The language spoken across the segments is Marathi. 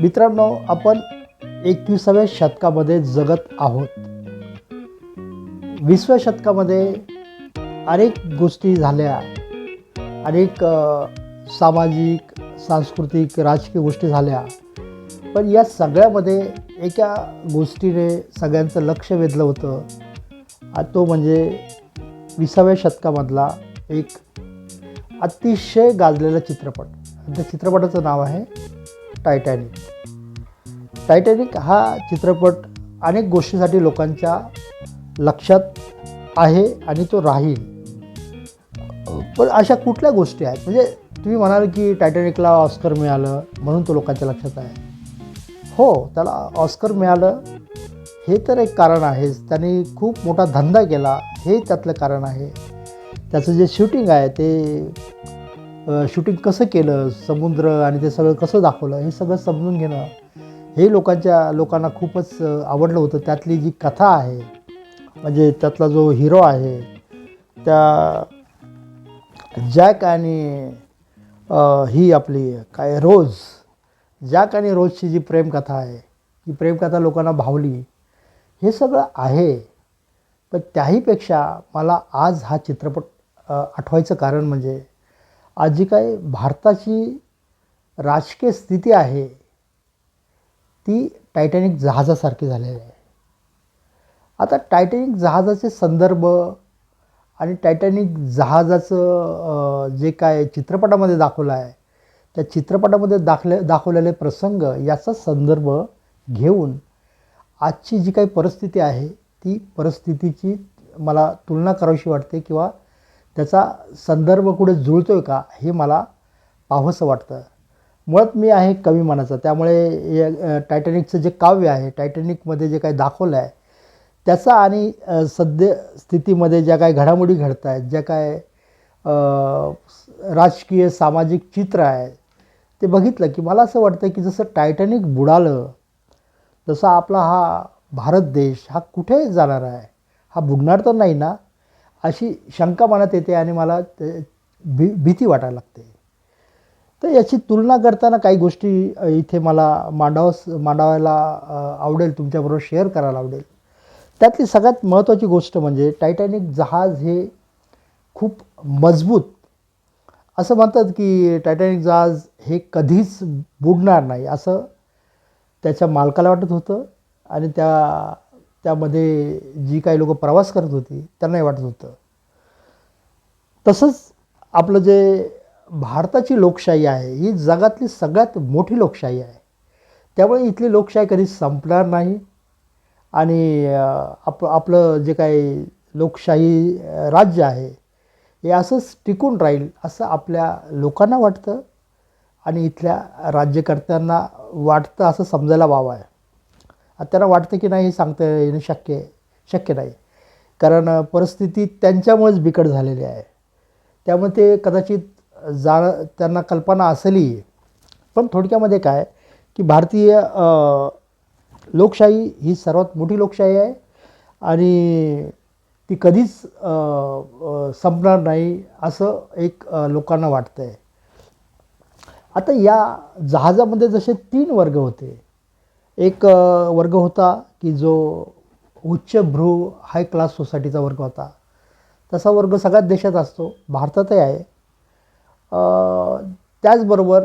मित्रांनो आपण एकविसाव्या शतकामध्ये जगत आहोत. विसव्या शतकामध्ये अनेक गोष्टी झाल्या. अनेक सामाजिक सांस्कृतिक राजकीय गोष्टी झाल्या. पण या सगळ्यामध्ये एका गोष्टीने सगळ्यांचं लक्ष वेधलं होतं. तो म्हणजे विसाव्या शतकामधला एक अतिशय गाजलेला चित्रपट. त्या चित्रपटाचं नाव आहे टायटॅनिक टायटॅनिक हा चित्रपट अनेक गोष्टीसाठी लोकांच्या लक्षात आहे आणि तो राहील. पण अशा कुठल्या गोष्टी आहेत? म्हणजे तुम्ही म्हणाल की टायटॅनिकला ऑस्कर मिळालं म्हणून तो लोकांच्या लक्षात आहे. हो त्याला ऑस्कर मिळालं हे तर एक कारण आहेच. त्याने खूप मोठा धंदा केला हे त्यातलं कारण आहे. त्याचं जे शूटिंग आहे ते शूटिंग कसं केलं समुद्र आणि ते सगळं कसं दाखवलं हे सगळं समजून घेणं हे लोकांच्या लोकांना खूपच आवडलं होतं. त्यातली जी कथा आहे म्हणजे त्यातला जो हिरो आहे त्या जॅक आणि ही आपली काय रोज जॅक आणि रोजची जी प्रेमकथा आहे ही प्रेमकथा लोकांना भावली हे सगळं आहे. पण त्याहीपेक्षा मला आज हा चित्रपट आठवायचं कारण म्हणजे आज जी काय भारताची राजकीय स्थिती आहे ती टायटॅनिक जहाजासारखी झालेली आहे. आता टायटॅनिक जहाजाचे संदर्भ आणि टायटॅनिक जहाजाचं जे काय चित्रपटामध्ये दाखवलं आहे त्या चित्रपटामध्ये दाखले दाखवलेले प्रसंग याचा संदर्भ घेऊन आजची जी काही परिस्थिती आहे ती परिस्थितीची मला तुलना करावीशी वाटते किंवा त्याचा संदर्भ कुठे जुळतो आहे का हे मला पाहावंसं वाटतं. मुळात मी आहे कवी मनाचा त्यामुळे या टायटॅनिकचं जे काव्य आहे टायटॅनिकमध्ये जे काही दाखवलं आहे त्याचा आणि सद्य स्थितीमध्ये ज्या काही घडामोडी घडत आहेत ज्या काय राजकीय सामाजिक चित्र आहे ते बघितलं की मला असं वाटतं की जसं टायटॅनिक बुडालं तसा आपला हा भारत देश हा कुठे जाणार आहे? हा बुडणार तर नाही ना? अशी शंका मनात येते आणि मला ते भी भीती वाटायला लागते. तर याची तुलना करताना काही गोष्टी इथे मला मांडावस मांडावायला आवडेल तुमच्याबरोबर शेअर करायला आवडेल. त्यातली सगळ्यात महत्त्वाची गोष्ट म्हणजे टायटॅनिक जहाज हे खूप मजबूत असं म्हणतात की टायटॅनिक जहाज हे कधीच बुडणार नाही असं त्याच्या मालकाला वाटत होतं आणि त्या त्यामध्ये जी काही लोक प्रवास करत होती त्यांनाही वाटत होतं. तसंच आपलं जे भारताची लोकशाही आहे ही जगातली सगळ्यात मोठी लोकशाही आहे. त्यामुळे इथली लोकशाही कधी संपणार नाही. आणि आप आपलं जे काही लोकशाही राज्य आहे हे असंच टिकून राहील असं आपल्या लोकांना वाटतं. आणि इथल्या राज्यकर्त्यांना वाटतं असं समजायला वावं आहे. आता त्यांना वाटतं की नाही हे सांगता येणं शक्य शक्य नाही. कारण परिस्थिती त्यांच्यामुळेच बिकट झालेली आहे. त्यामुळे ते कदाचित जा त्यांना कल्पना असेलही पण थोडक्यामध्ये काय की भारतीय लोकशाही ही सर्वात मोठी लोकशाही आहे आणि ती कधीच संपणार नाही असं एक लोकांना वाटतं आहे आता या जहाजामध्ये जसे तीन वर्ग होते एक वर्ग होता की जो उच्चभ्रू हाय क्लास सोसायटीचा वर्ग होता. तसा वर्ग सगळ्याच देशात असतो. भारतातही आहे. त्याचबरोबर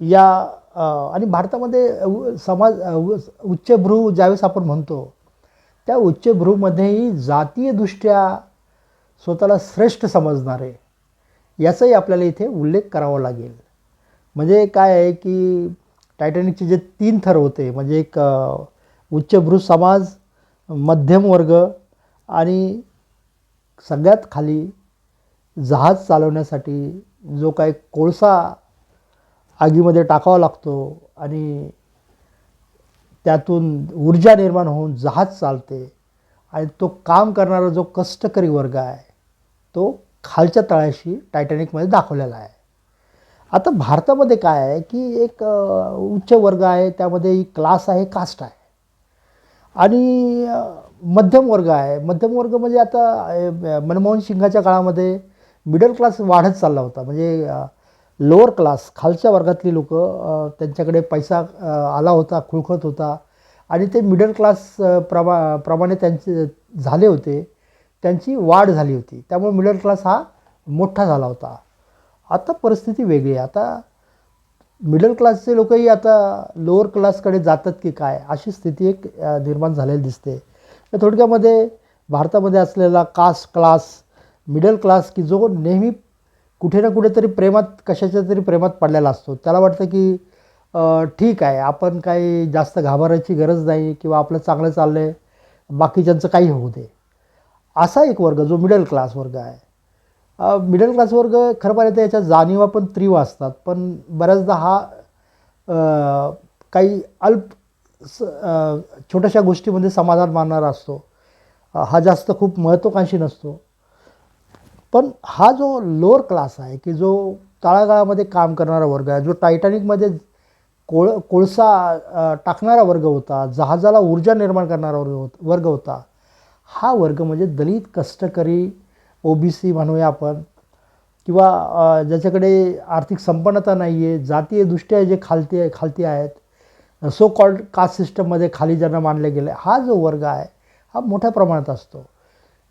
या आणि भारतामध्ये समाज उ- उच्चभ्रू ज्यावेळेस आपण म्हणतो त्या उच्चभ्रूमध्येही जातीयदृष्ट्या स्वतःला श्रेष्ठ समजणारे याचाही आपल्याला इथे उल्लेख करावा लागेल. म्हणजे काय आहे की टायटॅनिकचे जे तीन थर होते म्हणजे एक उच्चभ्रू समाज मध्यम वर्ग आणि सगळ्यात खाली जहाज चालवण्यासाठी जो काय कोळसा आगीमध्ये टाकावा लागतो आणि त्यातून ऊर्जा निर्माण होऊन जहाज चालते आणि तो काम करणारा जो कष्टकरी वर्ग आहे तो खालच्या तळाशी टायटॅनिकमध्ये दाखवलेला आहे. आता भारतामध्ये काय आहे की एक उच्च वर्ग आहे त्यामध्ये क्लास आहे कास्ट आहे. आणि मध्यम वर्ग आहे. मध्यम वर्ग म्हणजे आता मनमोहन सिंगाच्या काळामध्ये मिडल क्लास वाढत चालला होता. म्हणजे लोअर क्लास खालच्या वर्गातली लोक त्यांच्याकडे पैसा आला होता खुळखत होता. आणि ते मिडल क्लास प्रमा प्रमाणे त्यांचे झाले होते. त्यांची वाढ झाली होती. त्यामुळे मिडल क्लास हा मोठा झाला होता. आता परिस्थिती वेगळी आहे. आता मिडल क्लासचे लोकही आता लोअर क्लासकडे जातात की काय? अशी स्थिती एक निर्माण झालेली दिसते. थोडक्यामध्ये भारतामध्ये असलेला कास्ट क्लास मिडल क्लास की जो नेहमी कुठे ना कुठेतरी प्रेमात कशाच्या तरी प्रेमात पडलेला असतो. त्याला वाटतं की ठीक आहे आपण काही जास्त घाबरायची गरज नाही किंवा आपलं चांगलं चाललं आहे बाकीच्यांचं काही होऊ दे. असा एक वर्ग जो मिडल क्लास वर्ग आहे मिडल क्लास वर्ग खरं पाहिलं तर याच्या जाणीवा पण तीव्र असतात. पण बऱ्याचदा हा काही अल्प स छोट्याशा गोष्टीमध्ये समाधान मानणारा असतो. हा जास्त खूप महत्त्वाकांक्षी नसतो. पण हा जो लोअर क्लास आहे की जो तळागाळामध्ये काम करणारा वर्ग आहे जो टायटॅनिकमध्ये कोळ कोळसा टाकणारा वर्ग होता जहाजाला ऊर्जा निर्माण करणारा वर्ग होत वर्ग होता हा वर्ग म्हणजे दलित कष्टकरी ओ बी सी म्हणूया आपण किंवा ज्याच्याकडे आर्थिक संपन्नता नाही आहे जातीयदृष्ट्या जे खालती आहे खालती आहेत सो कॉल्ड कास्ट सिस्टममध्ये खाली ज्यांना मानले गेले हा जो वर्ग आहे हा मोठ्या प्रमाणात असतो.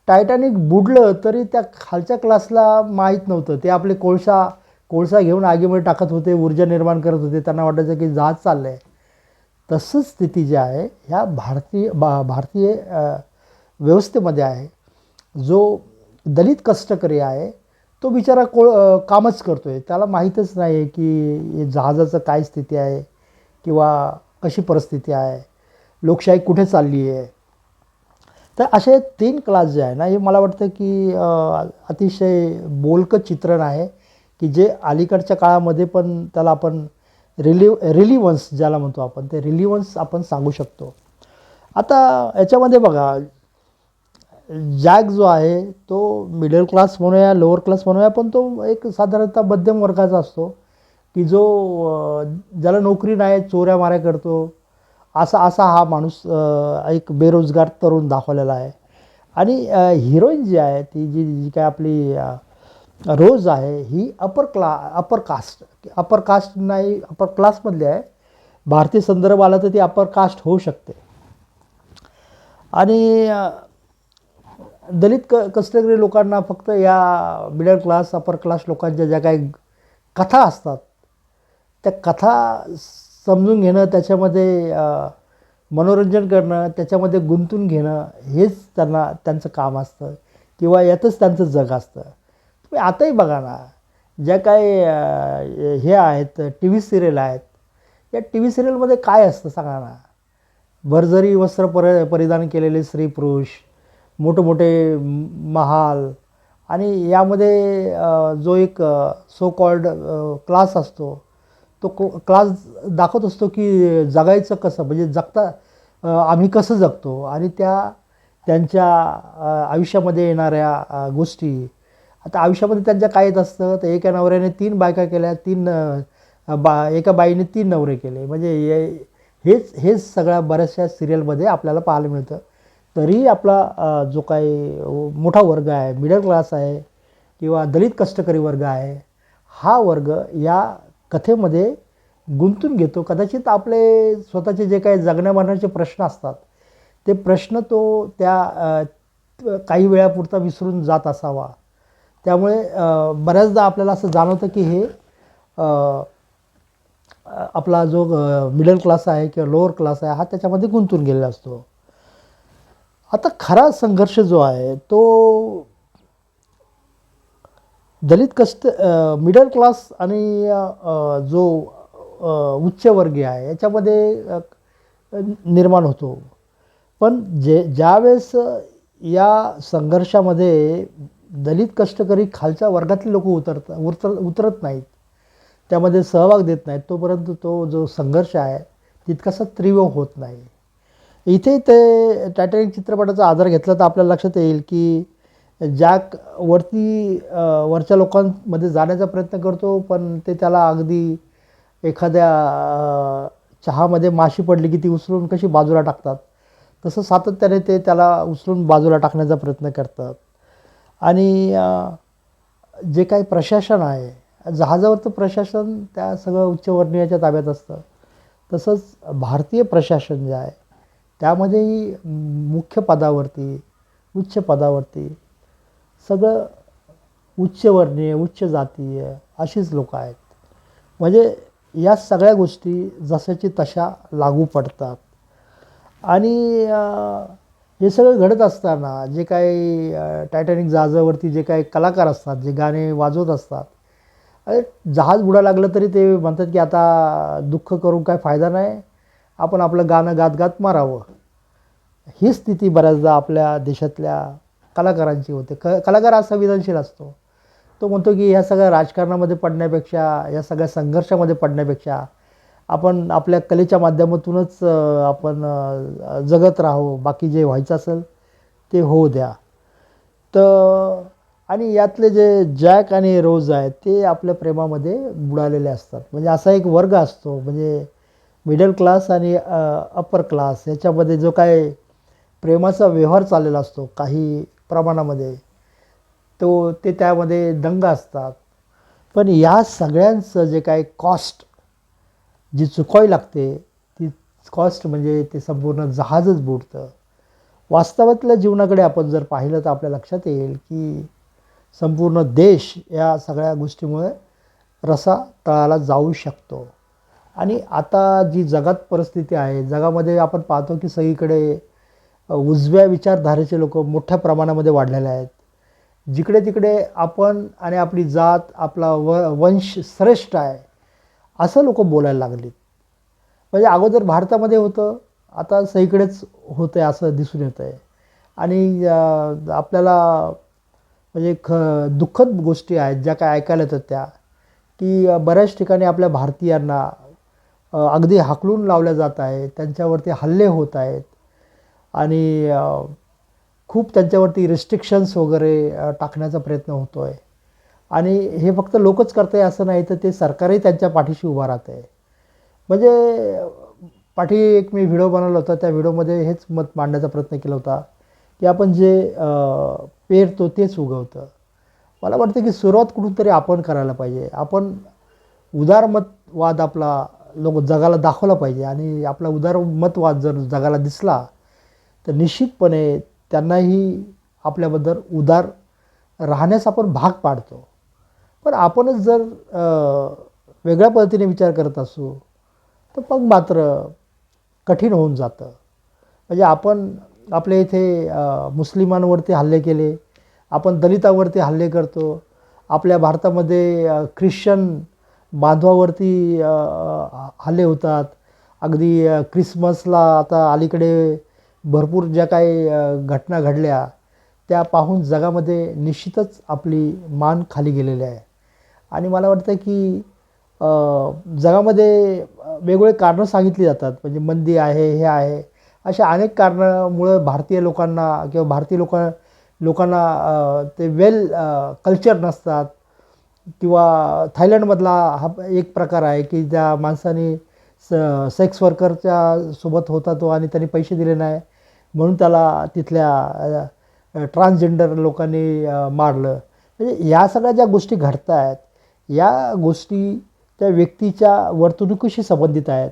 टायटॅनिक बुडलं तरी त्या खालच्या क्लासला माहीत नव्हतं. ते आपले कोळसा कोळसा घेऊन आगीमध्ये टाकत होते ऊर्जा निर्माण करत होते. त्यांना वाटायचं की जहाज चाललं आहे तसंच स्थिती जी आहे ह्या भारतीय भा भारतीय व्यवस्थेमध्ये आहे जो दलित कष्टकरी आहे तो बिचारा को कामच करतो आहे त्याला माहीतच नाही आहे की जहाजाचं काय स्थिती आहे किंवा कशी परिस्थिती आहे लोकशाही कुठे चालली आहे तर असे तीन क्लास जे आहे ना हे मला वाटतं की अतिशय बोलकं चित्रण आहे की जे अलीकडच्या काळामध्ये पण त्याला आपण रिलिव रिलिव्हन्स ज्याला म्हणतो आपण ते रिलिव्हन्स आपण सांगू शकतो. आता याच्यामध्ये बघा जॅक जो आहे तो मिडल क्लास म्हणूया लोअर क्लास म्हणूया पण तो एक साधारणतः मध्यम वर्गाचा असतो की जो ज्याला नोकरी नाही चोऱ्या माऱ्या करतो असा असा हा माणूस एक बेरोजगार तरुण दाखवलेला आहे. आणि हिरोईन जी आहे ती जी जी काय आपली रोज आहे ही अपर क्ला अपर कास्ट अपर कास्ट नाही अपर क्लासमधली आहे. भारतीय संदर्भ आला तर ती अपर कास्ट होऊ शकते. आणि दलित क कष्टकरी लोकांना फक्त या मिडल क्लास अपर क्लास लोकांच्या ज्या काही कथा असतात त्या कथा समजून घेणं त्याच्यामध्ये मनोरंजन करणं त्याच्यामध्ये गुंतून घेणं हेच त्यांना त्यांचं काम असतं किंवा यातच त्यांचं जग असतं. तुम्ही आताही बघा ना ज्या काही हे आहेत टी व्ही सिरियल आहेत या टी व्ही सिरियलमध्ये काय असतं सांगा ना. भरझरी वस्त्र पर परिधान केलेले स्त्री पुरुष मोठमोठे महाल. आणि यामध्ये जो एक सो कॉल्ड क्लास असतो तो को क्लास दाखवत असतो की जगायचं कसं म्हणजे जगता आम्ही कसं जगतो? आणि त्या त्यांच्या आयुष्यामध्ये येणाऱ्या गोष्टी. आता आयुष्यामध्ये त्यांच्या काय येत असतं? तर एका नवऱ्याने तीन बायका केल्या तीन बा एका बाईने तीन नवरे केले. म्हणजे हेच हेच सगळ्या बऱ्याचशा सिरियलमध्ये आपल्याला पाहायला मिळतं. तरीही आपला जो काही मोठा वर्ग आहे मिडल क्लास आहे किंवा दलित कष्टकरी वर्ग आहे हा वर्ग या कथेमध्ये गुंतून घेतो. कदाचित आपले स्वतःचे जे काही जगण्यामरण्याचे प्रश्न असतात ते प्रश्न तो त्या काही वेळापुरता विसरून जात असावा. त्यामुळे बऱ्याचदा आपल्याला असं जाणवतं की हे आपला जो मिडल क्लास आहे किंवा लोअर क्लास आहे हा त्याच्यामध्ये गुंतून गेलेला असतो. आता खरा संघर्ष जो आहे तो दलित कष्ट मिडल क्लास आणि जो उच्चवर्गीय आहे याच्यामध्ये निर्माण होतो. पण जे ज्यावेळेस या संघर्षामध्ये दलित कष्टकरी खालच्या वर्गातले लोक उतरत उतर उतरत नाहीत त्यामध्ये सहभाग देत नाहीत तोपर्यंत तो जो संघर्ष आहे तितकासा तीव्र होत नाही. इथे ते टायटॅनिक चित्रपटाचा आधार घेतला तर आपल्याला लक्षात येईल की जॅक वरती वरच्या लोकांमध्ये जाण्याचा प्रयत्न करतो पण ते त्याला अगदी एखाद्या चहामध्ये माशी पडली की ती उचलून कशी बाजूला टाकतात. तसं सातत्याने ते त्याला उचलून बाजूला टाकण्याचा प्रयत्न करतात. आणि जे काही प्रशासन आहे जहाजावरचं प्रशासन त्या सगळं उच्चवर्णीयाच्या ताब्यात असतं. तसंच भारतीय प्रशासन जे आहे त्यामध्येही मुख्य पदावरती उच्च पदावरती सगळं उच्चवर्णीय उच्च जातीय अशीच लोक आहेत. म्हणजे या सगळ्या गोष्टी जशाची तशा लागू पडतात. आणि हे सगळं घडत असताना जे काही टायटॅनिक जहाजावरती जे काही कलाकार असतात जे गाणे वाजवत असतात अरे जहाज बुडा लागलं तरी ते म्हणतात की आता दुःख करून काय फायदा नाही. आपण आपलं गाणं गात गात मारावं. ही स्थिती बऱ्याचदा आपल्या देशातल्या कलाकारांची होते. क कलाकार हा संवेदनशील असतो. तो म्हणतो की ह्या सगळ्या राजकारणामध्ये पडण्यापेक्षा या सगळ्या संघर्षामध्ये पडण्यापेक्षा आपण आपल्या कलेच्या माध्यमातूनच आपण जगत राहो बाकी जे व्हायचं असेल ते होऊ द्या. तर आणि यातले जे जॅक आणि रोज आहेत ते आपल्या प्रेमामध्ये बुडालेले असतात. म्हणजे असा एक वर्ग असतो. म्हणजे मिडल क्लास आणि अप्पर क्लास याच्यामध्ये जो काय प्रेमाचा व्यवहार चाललेला असतो काही प्रमाणामध्ये तो ते त्यामध्ये दंग असतात. पण या सगळ्यांचं जे काय कॉस्ट जी चुकवावी लागते ती कॉस्ट म्हणजे ते संपूर्ण जहाजच बुडतं. वास्तवातल्या जीवनाकडे आपण जर पाहिलं तर आपल्या लक्षात येईल की संपूर्ण देश या सगळ्या गोष्टीमुळे रसा तळाला जाऊ शकतो. आणि आता जी जगात परिस्थिती आहे जगामध्ये आपण पाहतो की सगळीकडे उजव्या विचारधारेचे लोक मोठ्या प्रमाणामध्ये वाढलेले आहेत. जिकडे तिकडे आपण आणि आपली जात आपला व वंश श्रेष्ठ आहे असं लोक बोलायला लागलीत. म्हणजे अगोदर भारतामध्ये होतं आता सगळीकडेच होतं आहे असं दिसून येतं आहे आणि आपल्याला म्हणजे ख दुःखद गोष्टी आहेत ज्या काय ऐकायला येतात त्या की बऱ्याच ठिकाणी आपल्या भारतीयांना अगदी हाकलून लावल्या जात आहे त्यांच्यावरती हल्ले होत आहेत आणि खूप त्यांच्यावरती रिस्ट्रिक्शन्स वगैरे टाकण्याचा प्रयत्न होतो आहे आणि हे फक्त लोकच करते असं नाही तर ते सरकारही त्यांच्या पाठीशी उभा राहत आहे. म्हणजे पाठी एक मी व्हिडिओ बनवला होता त्या व्हिडिओमध्ये हेच मत मांडण्याचा प्रयत्न केला होता की आपण जे पेरतो तेच उगवतं. मला वाटतं की सुरुवात कुठून तरी आपण करायला पाहिजे. आपण उदारमतवाद आपला लोक जगाला दाखवला पाहिजे आणि आपला उदारमतवाद जर जगाला दिसला तर निश्चितपणे त्यांनाही आपल्याबद्दल उदार राहण्यास आपण भाग पाडतो. पण आपणच जर वेगळ्या पद्धतीने विचार करत असू तर मग मात्र कठीण होऊन जातं. म्हणजे आपण आपल्या इथे मुस्लिमांवरती हल्ले केले आपण दलितावरती हल्ले करतो आपल्या भारतामध्ये ख्रिश्चन बांधवावरती हल्ले होतात. अगदी क्रिसमसला आता अलीकडे भरपूर ज्या काही घटना घडल्या त्या पाहून जगामध्ये निश्चितच आपली मान खाली गेलेली आहे. आणि मला वाटतं की जगामध्ये वेगवेगळे कारणं सांगितली जातात. म्हणजे मंदी आहे हे आहे. अशा अनेक कारणामुळं भारतीय लोकांना किंवा भारतीय लोक लोकांना ते वेल कल्चर नसतात. किंवा थायलंडमधला हा एक प्रकार आहे की ज्या माणसाने स सेक्स वर्करच्या सोबत होता तो आणि त्यांनी पैसे दिले नाही म्हणून त्याला तिथल्या ट्रान्सजेंडर लोकांनी मारलं. म्हणजे या सगळ्या ज्या गोष्टी घडत आहेत या गोष्टी त्या व्यक्तीच्या वर्तणुकीशी संबंधित आहेत.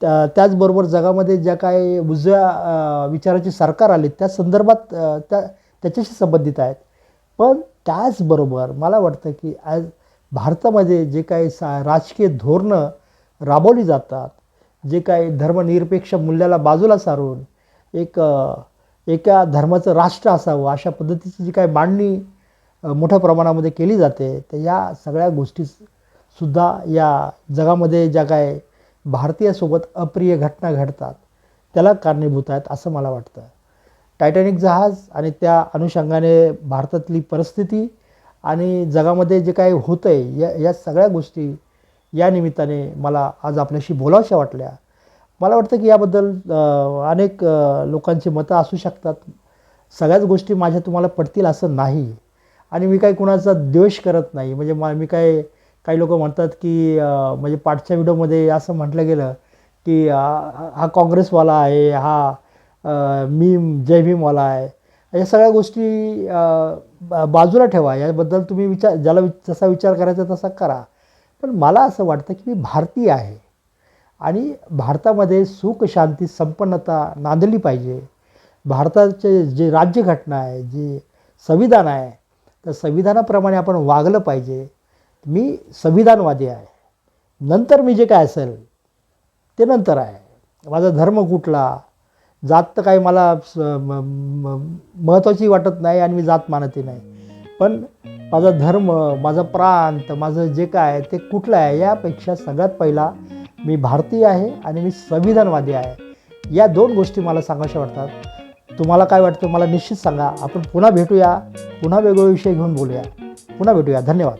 त्या त्याचबरोबर जगामध्ये ज्या काय उजव्या विचाराची सरकार आली त्या संदर्भात त्या त्याच्याशी संबंधित आहेत. पण त्याचबरोबर मला वाटतं की आज भारतामध्ये जे काही सा राजकीय धोरणं राबवली जातात जे काही धर्मनिरपेक्ष मूल्याला बाजूला सारून एक एका धर्माचं राष्ट्र असावं अशा पद्धतीची जी काही मांडणी मोठ्या प्रमाणामध्ये केली जाते तर या सगळ्या गोष्टी सुद्धा या जगामध्ये ज्या काय भारतीयासोबत अप्रिय घटना घडतात त्याला कारणीभूत आहेत असं मला वाटतं. टायटॅनिक जहाज आणि त्या अनुषंगाने भारतातली परिस्थिती आणि जगामध्ये जे काही होतं आहे या या सगळ्या गोष्टी या निमित्ताने मला आज आपल्याशी बोलावशा वाटल्या. मला वाटतं की याबद्दल अनेक लोकांची मतं असू शकतात. सगळ्याच गोष्टी माझ्या तुम्हाला पडतील असं नाही. आणि मी काही कुणाचा द्वेष करत नाही. म्हणजे मा मी काय काही लोक म्हणतात की म्हणजे पाठच्या व्हिडिओमध्ये असं म्हटलं गेलं की हा काँग्रेसवाला आहे हा मीम जय भीमवाला आहे. या सगळ्या गोष्टी बा- बाजूला ठेवा. याबद्दल तुम्ही विचार ज्याला वि- जसा विचार करायचा तसा करा. पण मला असं वाटतं की मी भारतीय आहे. आणि भारतामध्ये सुख शांती संपन्नता नांदली पाहिजे. भारताचे जे राज्यघटना आहे जे संविधान आहे तर संविधानाप्रमाणे आपण वागलं पाहिजे. मी संविधानवादी आहे. नंतर मी जे काय असेल ते नंतर आहे. माझा धर्म कुठला जात तर काही मला स- म- म- महत्त्वाची वाटत नाही आणि मी जात मानतही नाही. पण माझा धर्म माझा प्रांत माझं जे काय आहे ते कुठलं आहे यापेक्षा सगळ्यात पहिला मी भारतीय आहे आणि मी संविधानवादी आहे. या दोन गोष्टी मला सांगाव्या वाटतात. तुम्हाला काय वाटतं मला निश्चित सांगा. आपण पुन्हा भेटूया. पुन्हा वेगवेगळे विषय घेऊन बोलूया. पुन्हा भेटूया. धन्यवाद.